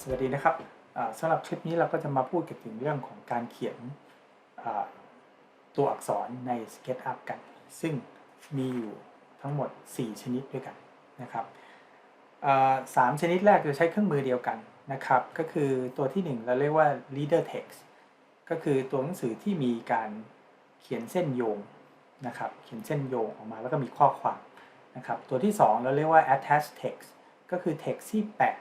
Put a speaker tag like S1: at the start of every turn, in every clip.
S1: สวัสดีนะครับสำหรับคลิปนี้เราก็จะมาพูดกันถึงเรื่องของการเขียนตัวอักษรใน SketchUp กัน ซึ่งมีอยู่ทั้งหมด 4 ชนิดด้วยกันนะครับสามชนิดแรกจะใช้เครื่องมือเดียวกันนะครับ ก็คือตัวที่ 1 เราเรียกว่า leader text ก็คือตัวหนังสือที่มีการเขียนเส้นโยงนะครับ เขียนเส้นโยงออกมาแล้วก็มีข้อความนะครับ ตัวที่ 2 เราเรียกว่า attach text ก็คือ text ที่แปะ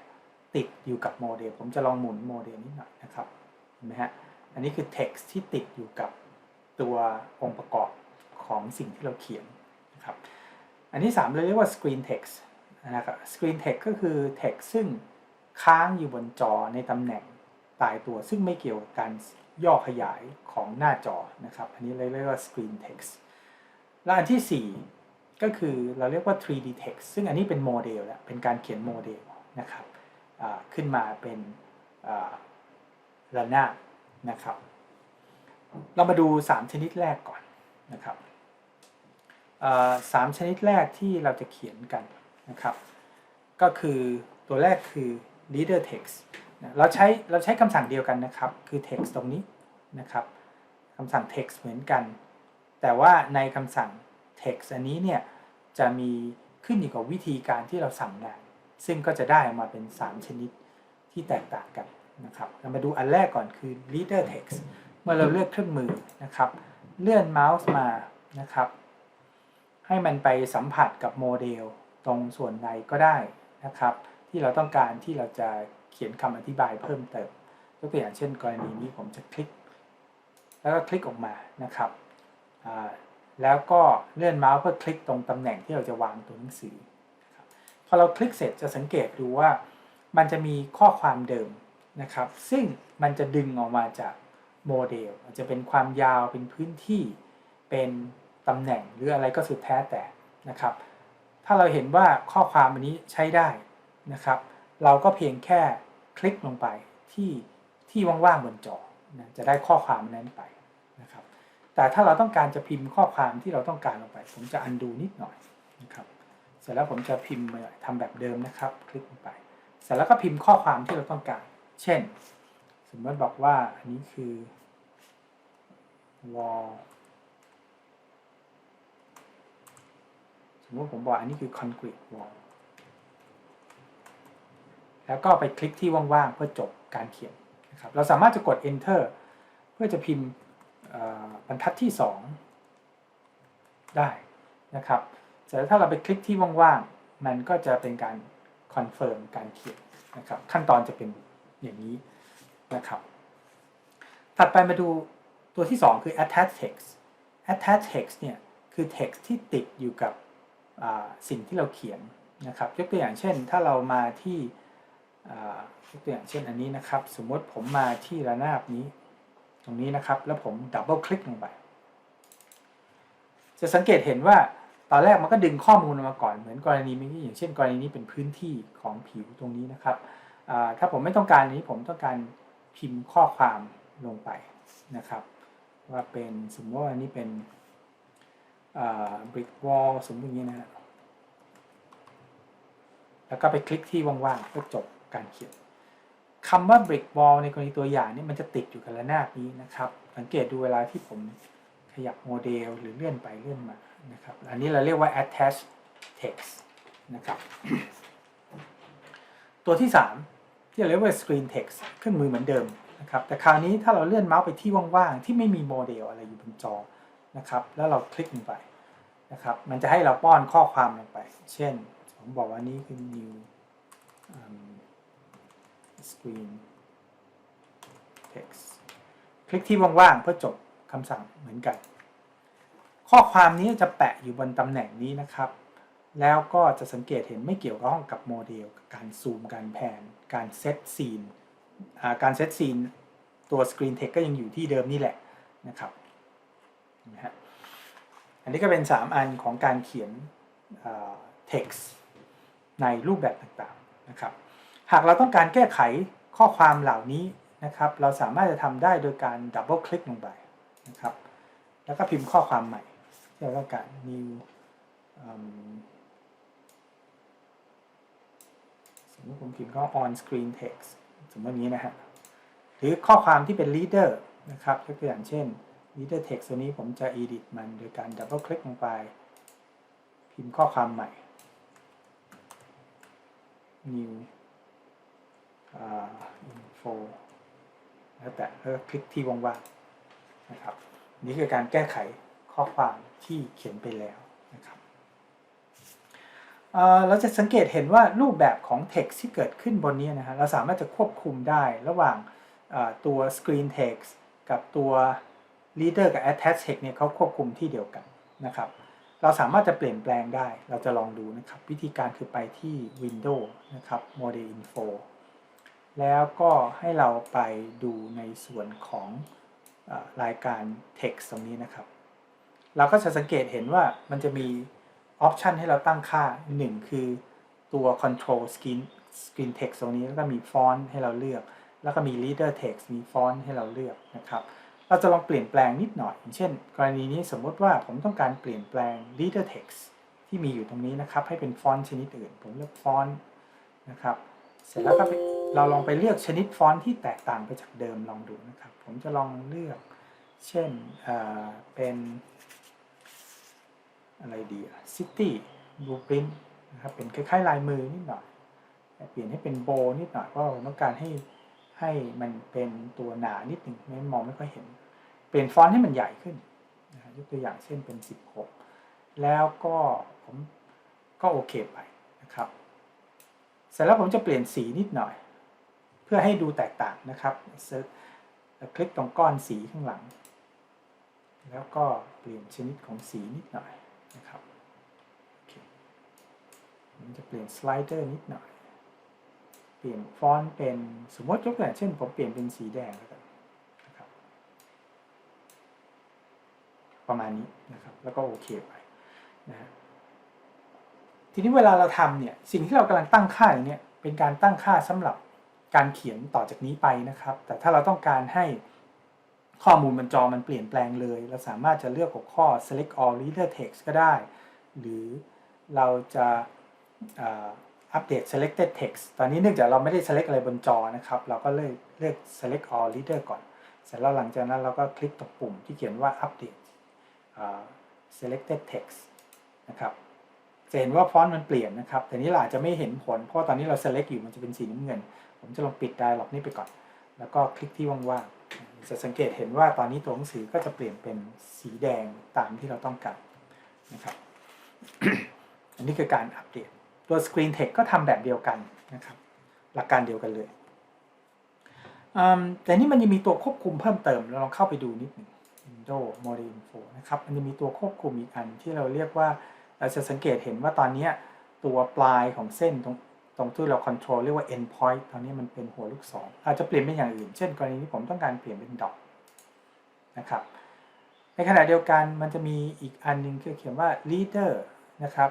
S1: ติดอยู่กับโมเดล ผมจะลองหมุนโมเดลนิดหน่อยนะครับ เห็นไหมฮะ อันนี้คือ text ที่ติดอยู่กับตัวองค์ประกอบของสิ่งที่เราเขียนนะครับ อันที่3เราเรียกว่า screen text นะครับ screen text ก็คือ text ซึ่งค้างอยู่บนจอในตำแหน่งตายตัว ซึ่งไม่เกี่ยวกับการย่อขยายของหน้าจอนะครับ อันนี้เราเรียกว่า screen text และอันที่ 4 ก็คือเราเรียกว่า 3D text ซึ่งอันนี้เป็นโมเดลแล้วเป็นการเขียนโมเดลนะครับ ขึ้นมาเป็นระนาบนะครับ เรามาดู 3 ชนิดแรกก่อนนะครับสามชนิดแรกที่เราจะเขียนกันนะครับ ก็คือตัวแรกคือ leader text เราใช้เราใช้คำสั่งเดียวกันนะครับ คือ text ตรงนี้นะครับคำสั่ง text เหมือนกัน แต่ว่าในคำสั่ง text อันนี้เนี่ยจะมีขึ้นอยู่กับวิธีการที่เราสั่งงาน ซึ่งก็จะได้ออกมาเป็น 3 ชนิดที่แตกต่างกันนะครับเรามาดูอันแรกก่อนคือ leader text เมื่อเราเลือกเครื่องมือนะครับ เลื่อนเมาส์มานะครับ ให้มันไปสัมผัสกับโมเดลตรงส่วนใดก็ได้นะครับ ที่เราต้องการที่เราจะเขียนคำอธิบายเพิ่มเติมยกตัวอย่างเช่น กรณีนี้ผมจะคลิก แล้วก็คลิกออกมานะครับแล้วก็เลื่อนเมาส์เพื่อคลิกตรงตำแหน่งที่เราจะวางตัวหนังสือ อเราคลิกเสร็จจะสังเกตดูว่า มันจะมีข้อความเดิมนะครับ ซึ่งมันจะดึงออกมาจากโมเดลจะเป็นความยาวเป็นพื้นที่เป็นตำแหน่งหรืออะไรก็สุดแท้แต่นะครับ ถ้าเราเห็นว่าข้อความอันนี้ใช้ได้นะครับ เราก็เพียงแค่คลิกลงไปที่ที่ว่างๆบนจอนะจะได้ข้อความนั้นไปนะครับ แต่ถ้าเราต้องการจะพิมพ์ข้อความที่เราต้องการลงไป ผมจะอันดูนิดหน่อยนะครับ เสร็จแล้วผมจะพิมพ์ทำแบบเดิมนะครับ คลิกลงไป เสร็จแล้วก็พิมพ์ข้อความที่เราต้องการ เช่น สมมติบอกว่าอันนี้คือ wall สมมติผมบอกอันนี้คือ concrete wall แล้วก็ไปคลิกที่ว่างๆ เพื่อจบการเขียนนะครับ เราสามารถจะกด enter เพื่อจะพิมพ์บรรทัดที่ 2 ได้นะครับ แต่ถ้าเราไปคลิกที่ว่างๆ มันก็จะเป็นการคอนเฟิร์มการเขียนนะครับ ขั้นตอนจะเป็นอย่างนี้นะครับ ถัดไปมาดูตัวที่ 2 คือ attach text attach text เนี่ยคือ text ที่ติดอยู่กับสิ่งที่เราเขียนนะครับ ยกตัวอย่างเช่น ถ้าเรามาที่ยกตัวอย่างเช่นอันนี้นะครับ สมมติผมมาที่ระนาบนี้ ตรงนี้นะครับ แล้วผมดับเบิลคลิกลงไป จะสังเกตเห็นว่า ตอนแรกมันก็ดึงข้อมูลมาก่อนเหมือนกรณีเมื่อกี้อย่างเช่น กรณีนี้เป็นพื้นที่ของผิวตรงนี้นะครับถ้าผมไม่ต้องการนี้ผมต้องการพิมพ์ข้อความลงไปนะครับ ว่าเป็นสมมติว่าอันนี้เป็น brick wall สมมติอย่างนี้นะแล้วก็ไปคลิกที่ว่างๆเพื่อจบการเขียนคำว่า brick wall ในกรณีตัวอย่างนี่มันจะติดอยู่กับระนาบนี้นะครับ สังเกตดูเวลาที่ผม ขยับโมเดลหรือเลื่อนไปเลื่อนมานะครับอันนี้เราเรียกว่า attach text นะครับตัวที่ 3 ที่เราเรียกว่า screen text เครื่องมือเหมือนเดิมนะครับแต่คราวนี้ถ้าเราเลื่อนเมาส์ไปที่ว่างๆ ที่ไม่มีโมเดลอะไรอยู่บนจอนะครับแล้วเราคลิกลงไปนะครับมันจะให้เราป้อนข้อความลงไป เช่น ผมบอกว่านี้คือ new um, screen text คลิกที่ว่างๆเพื่อจบ คำสั่งเหมือนกัน ข้อความนี้จะแปะอยู่บนตำแหน่งนี้นะครับ แล้วก็จะสังเกตเห็นไม่เกี่ยวข้องกับโมเดล การซูม การแผนการเซตซีน การเซตซีนตัว Screen Text ก็ยังอยู่ที่เดิมนี่แหละนะครับนะฮะอันนี้ก็เป็น 3 อันของการเขียน text ในรูปแบบต่างๆนะครับ หากเราต้องการแก้ไขข้อความเหล่านี้นะครับ เราสามารถจะทำได้โดยการดับเบิลคลิกลงไป นะครับ แล้วก็พิมพ์ข้อความใหม่ที่เราต้องการ new สมมติผมพิมพ์ก็ on screen text สมมตินี้นะฮะ หรือข้อความที่เป็น leader นะครับยกตัวอย่างเช่น leader text ตัวนี้ผมจะ edit มันโดยการ double click ลงไป พิมพ์ข้อความใหม่ new uh, info แล้วแต่แล้วก็คลิกที่ว่างๆ นะครับ นี่คือการแก้ไขข้อความที่เขียนไปแล้วนะครับเเราจะสังเกตเห็นว่ารูปแบบของ text ที่เกิดขึ้นบนนี้นะฮะเราสามารถจะควบคุมได้ระหว่างตัว screen text กับตัว leader กับ attach text เนี่ยเขาควบคุมที่เดียวกันนะครับ เราสามารถจะเปลี่ยนแปลงได้ เราจะลองดูนะครับ วิธีการคือไปที่ Windows นะครับ Model Info แล้วก็ให้เราไปดูในส่วนของ รายการ text ตรงนี้นะครับ เราก็จะสังเกตเห็นว่ามันจะมีออปชันให้เราตั้งค่าหนึ่งคือตัว control screen screen text ตรงนี้แล้วก็มีฟอนต์ให้เราเลือก แล้วก็มี leader text มีฟอนต์ให้เราเลือกนะครับ เราจะลองเปลี่ยนแปลงนิดหน่อย เช่น กรณีนี้สมมติว่าผมต้องการเปลี่ยนแปลง leader text ที่มีอยู่ตรงนี้นะครับ ให้เป็นฟอนต์ชนิดอื่น ผมเลือกฟอนต์นะครับ เสร็จแล้วก็ เราลองไปเลือกชนิดฟอนต์ที่แตกต่างไปจากเดิมลองดูนะครับ ผมจะลองเลือก เช่นเเป็นอะไรดีอะ City Blueprint นะครับเป็นคล้ายๆลายมือนิดหน่อยเปลี่ยนให้เป็นโบนิดหน่อยเพราะเราต้องการให้ให้มันเป็นตัวหนานิดหนึ่งไม่มองไม่ค่อยเห็น เปลี่ยนฟอนต์ให้มันใหญ่ขึ้นนะฮะยกตัวอย่างเช่นเป็น 16 แล้วก็ผมก็โอเคไปนะครับ เสร็จแล้วผมจะเปลี่ยนสีนิดหน่อย เพื่อให้ดูแตกต่างนะครับเร์ชคลิกตรงก้อนสีข้างหลัง แล้วก็เปลี่ยนชนิดของสีนิดหน่อยนะครับโอเคผมจะเปลี่ยนสไลเดอร์นิดหน่อย เปลี่ยนฟอนต์เป็นสมมติยกตัวอย่างเช่น ผมเปลี่ยนเป็นสีแดงแล้วกันนะครับ ประมาณนี้นะครับ แล้วก็โอเคไปนะฮะทีนี้เวลาเราทำเนี่ย สิ่งที่เรากำลังตั้งค่าอย่างเนี้ยเป็นการตั้งค่าสำหรับ การเขียนต่อจากนี้ไปนะครับ แต่ถ้าเราต้องการให้ข้อมูลบนจอมันเปลี่ยนแปลงเลย เราสามารถจะเลือกหัวข้อ select all reader text ก็ได้ หรือเราจะอัปเดต selected text ตอนนี้เนื่องจากเราไม่ได้ select อะไรบนจอนะครับ เราก็เลยเลือก select all reader ก่อน เสร็จแล้วหลังจากนั้นเราก็คลิกตรงปุ่มที่เขียนว่า update selected text นะครับจะเห็นว่าฟอนต์มันเปลี่ยนนะครับ แต่นี้เราอาจจะไม่เห็นผล เพราะตอนนี้เรา select อยู่มันจะเป็นสีน้ำเงิน ผมจะลองปิด dialog นี้ไปก่อน แล้วก็คลิกที่ว่างๆ จะสังเกตเห็นว่าตอนนี้ตัวหนังสือก็จะเปลี่ยนเป็นสีแดงตามที่เราต้องการนะครับ อันนี้คือการอัปเดต ตัว Screen Text ก็ทำแบบเดียวกันนะครับ หลักการเดียวกันเลยอืมแต่นี่มันยังมีตัวควบคุมเพิ่มเติม เราลองเข้าไปดูนิดหนึ่ง Windows Mode Info นะครับ มันจะมีตัวควบคุมอีกอันที่เราเรียกว่า เราจะสังเกตเห็นว่าตอนนี้ตัวปลายของเส้นตรง ตรงที่เรา control เรียกว่า end point ตอนนี้มันเป็นหัวลูกศรอาจจะเปลี่ยนเป็นอย่างอื่น เช่น กรณีที่ผมต้องการเปลี่ยนเป็นดอทนะครับ ในขณะเดียวกันมันจะมีอีกอันหนึงคือเขียนว่า leader นะครับ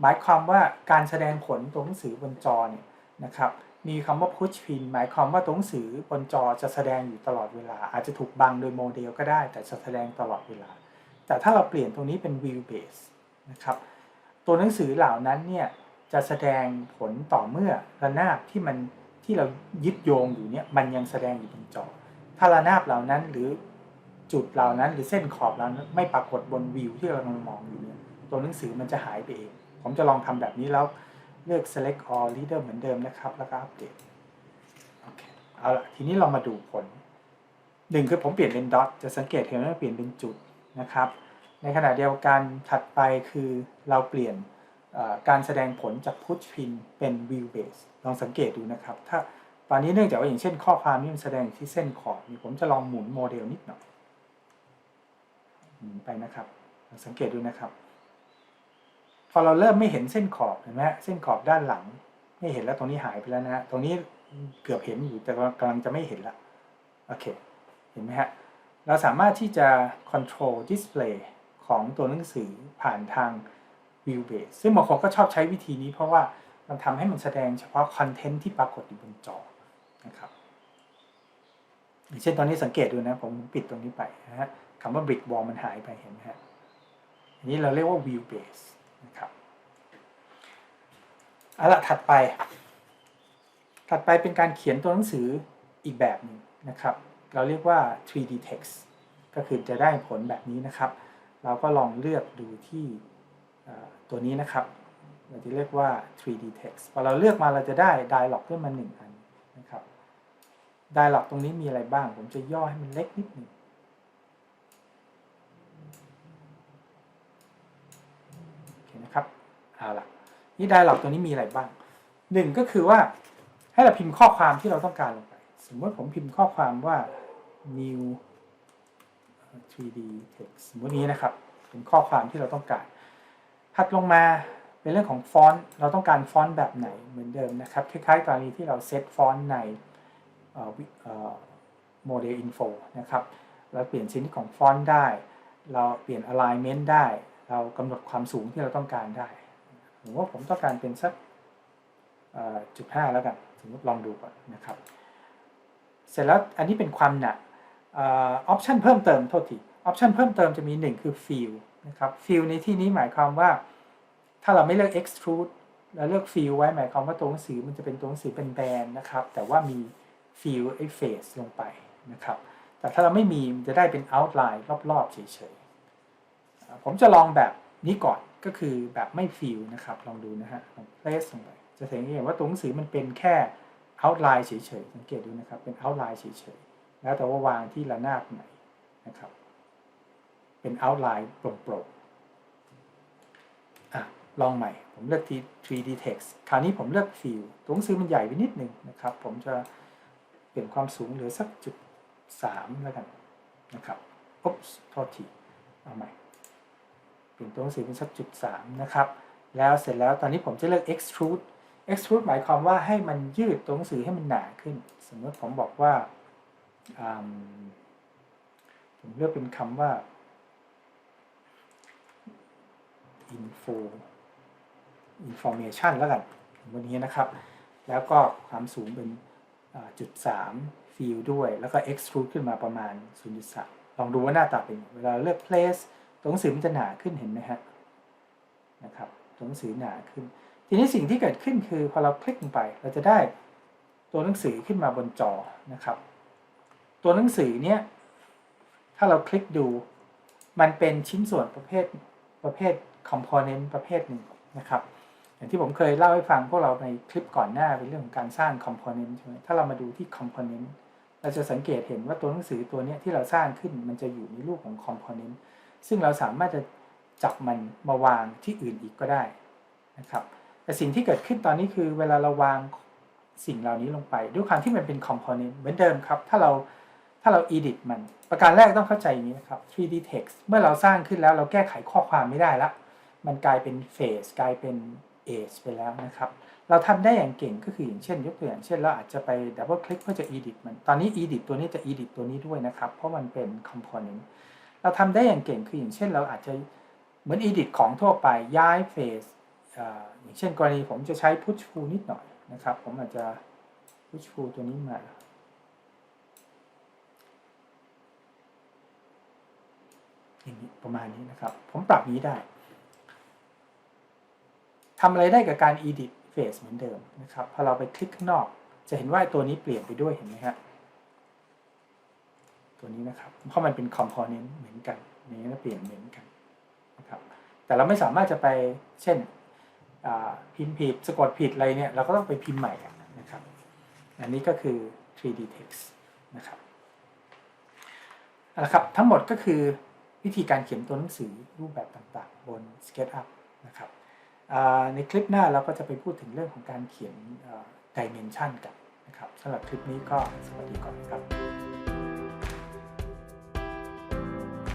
S1: หมายความว่าการแสดงผลตัวหนังสือบนจอเนี่ยนะครับมีคำว่า push pin หมายความว่าตัวหนังสือบนจอจะแสดงอยู่ตลอดเวลา อาจจะถูกบังโดยโมเดลก็ได้ แต่จะแสดงตลอดเวลา แต่ถ้าเราเปลี่ยนตรงนี้เป็น view base นะครับตัวหนังสือเหล่านั้นเนี่ย จะแสดงผลต่อเมื่อระนาบที่มันที่เรายึดโยงอยู่เนี่ยมันยังแสดงอยู่บนจอ ถ้าระนาบเหล่านั้นหรือจุดเหล่านั้น หรือเส้นขอบเหล่านั้นไม่ปรากฏบนวิวที่เรากำลังมองอยู่เนี่ยตัวหนังสือมันจะหายไปเอง ผมจะลองทำแบบนี้แล้วเลือก select all reader เหมือนเดิมนะครับ แล้วก็อัปเดตโอเคเอาละทีนี้เรามาดูผลหนึ่งคือผมเปลี่ยนเป็น dot จะสังเกตเห็นว่าเปลี่ยนเป็นจุดนะครับ ในขณะเดียวกันถัดไปคือเราเปลี่ยน การแสดงผลจาก push pin เป็น view base ลองสังเกตดูนะครับ ถ้าตอนนี้เนื่องจากว่าอย่างเช่นข้อความนี้มันแสดงอยู่ที่เส้นขอบนี่ผมจะลองหมุนโมเดลนิดหน่อยหมุนไปนะครับลองสังเกตดูนะครับ พอเราเริ่มไม่เห็นเส้นขอบเห็นไหมเส้นขอบด้านหลัง ไม่เห็นแล้วตรงนี้หายไปแล้วนะฮะตรงนี้เกือบเห็นอยู่แต่กำลังจะไม่เห็นละโอเคเห็นไหมฮะเราสามารถที่จะ control display ของตัวหนังสือผ่านทาง view base ซึ่งบางคนก็ชอบใช้วิธีนี้เพราะว่ามันทำให้มันแสดงเฉพาะคอนเทนต์ที่ปรากฏอยู่บนจอนะครับอย่างเช่นตอนนี้สังเกตดูนะ ผมปิดตรงนี้ไปนะฮะคำว่า brick wall มันหายไปเห็นไหมฮะอันนี้เราเรียกว่า view base นะครับเอาละถัดไป ถัดไปเป็นการเขียนตัวหนังสืออีกแบบหนึ่งนะครับ เราเรียกว่า 3D text ก็คือจะได้ผลแบบนี้นะครับ เราก็ลองเลือกดูที่ ตัวนี้นะครับ เราจะเรียกว่า 3D text พอเราเลือกมาเราจะได้ dialog ขึ้นมาหนึ่งอันนะครับ dialog ตรงนี้มีอะไรบ้าง ผมจะย่อให้มันเล็กนิดหนึ่งโอเคนะครับเอาล่ะนี่ได้หลอกตัวนี้มีอะไรบ้างหนึ่งก็คือว่าให้เราพิมพ์ข้อความที่เราต้องการลงไป สมมติผมพิมพ์ข้อความว่า new 3D text สมมตินี้นะครับ เป็นข้อความที่เราต้องการ ถัดลงมาเป็นเรื่องของฟอนต์ เราต้องการฟอนต์แบบไหนเหมือนเดิมนะครับ คล้ายๆกรณีที่เราเซตฟอนต์ในโมเดลอินโฟนะครับ เราเปลี่ยนชนิดของฟอนต์ได้ เราเปลี่ยน alignment ได้ เรากำหนดความสูงที่เราต้องการได้ผมว่าผมต้องการเป็นสักจุดห้าแล้วกัน สมมติลองดูก่อนนะครับ เสร็จแล้วอันนี้เป็นความหนักออปชันเพิ่มเติมโทษทีออปชันเพิ่มเติมจะมี 1 คือ fill นะครับ fill ในที่นี้หมายความว่า ถ้าเราไม่เลือก extrude แล้วเลือก fill ไว้หมายความว่าตัวหนังสือมันจะเป็นตัวหนังสือเป็นแบนนะครับ แต่ว่ามี fill ไอ้ face ลงไปนะครับ แต่ถ้าเราไม่มีมันจะได้เป็น outline รอบๆเฉยๆ ผมจะลองแบบนี้ก่อนก็คือแบบไม่ fill นะครับ ลองดูนะฮะลอง place ลงไปจะเห็นว่าตัวหนังสือมันเป็นแค่ outline เฉยๆ สังเกตดูนะครับ เป็น outline เฉยๆ แล้วแต่ว่าวางที่ระนาบไหนนะครับ เป็น outline โปร่งๆอะลองใหม่ ผมเลือกที่ 3D text คราวนี้ผมเลือก fill ตัวหนังสือมันใหญ่ไปนิดนึงนะครับ ผมจะเปลี่ยนความสูงเหลือสักจุดสามแล้วกันนะครับอุ๊บโทษทีเอาใหม่ เปลี่ยนตัวหนังสือเป็นสักจุดสามนะครับ แล้วเสร็จแล้วตอนนี้ผมจะเลือก extrude extrude หมายความว่าให้มันยืดตัวหนังสือให้มันหนาขึ้น สมมติผมบอกว่า ผมเลือกเป็นคำว่า info information แล้วกันวันนี้นะครับ แล้วก็ความสูงเป็นจุดสามฟิลด้วย แล้วก็ extrude ขึ้นมาประมาณ 0.3 ลองดูว่าหน้าตาเป็นเวลาเลือก place ตัวหนังสือมันจะหนาขึ้นเห็นไหมฮะนะครับตัวหนังสือหนาขึ้น ทีนี้สิ่งที่เกิดขึ้นคือพอเราคลิกลงไป เราจะได้ตัวหนังสือขึ้นมาบนจอนะครับ ตัวหนังสือเนี้ยถ้าเราคลิกดูมันเป็นชิ้นส่วนประเภทประเภท component ประเภทหนึ่งนะครับ อย่างที่ผมเคยเล่าให้ฟังพวกเราในคลิปก่อนหน้าเป็นเรื่องของการสร้าง component ใช่ไหมถ้าเรามาดูที่ component เราจะสังเกตเห็นว่าตัวหนังสือตัวนี้ที่เราสร้างขึ้นมันจะอยู่ในรูปของ component ซึ่งเราสามารถจะจับมันมาวางที่อื่นอีกก็ได้นะครับแต่สิ่งที่เกิดขึ้นตอนนี้คือเวลาเราวางสิ่งเหล่านี้ลงไป ด้วยความที่มันเป็น component เหมือนเดิมครับ ถ้าเราถ้าเรา edit มัน ประการแรกต้องเข้าใจอย่างนี้นะครับ 3D text เมื่อเราสร้างขึ้นแล้วเราแก้ไขข้อความไม่ได้ละ มันกลายเป็น face กลายเป็น age ไปแล้วนะครับ เราทำได้อย่างเก่งก็คืออย่างเช่น ยกตัวอย่างเช่นเราอาจจะไป double click เพื่อจะ edit มัน ตอนนี้ edit ตัวนี้จะ edit ตัวนี้ด้วยนะครับ เพราะมันเป็น component เราทำได้อย่างเก่งคืออย่างเช่น เราอาจจะเหมือน edit ของทั่วไปย้าย face อย่างเช่นกรณีผมจะใช้ push pull นิดหน่อยนะครับ ผมอาจจะ push pull ตัวนี้มาอย่างนี้ประมาณนี้นะครับ ผมปรับนี้ได้ ทำอะไรได้กับการ edit face เหมือนเดิมนะครับ พอเราไปคลิกข้างนอก จะเห็นว่าตัวนี้เปลี่ยนไปด้วยเห็นไหมฮะตัวนี้นะครับ เพราะมันเป็น component เหมือนกันนี้ก็เปลี่ยนเหมือนกันนะครับ แต่เราไม่สามารถจะไปเช่นพิมพ์ผิดสะกดผิดอะไรเนี่ย เราก็ต้องไปพิมพ์ใหม่นะครับ อันนี้ก็คือ 3D text นะครับเอาละครับ ทั้งหมดก็คือวิธีการเขียนตัวหนังสือรูปแบบต่างๆ บน SketchUp นะครับ ในคลิปหน้าเราก็จะไปพูดถึงเรื่องของการเขียนดิเมนชันกันนะครับสำหรับคลิปนี้ก็สวัสดีก่อนครับ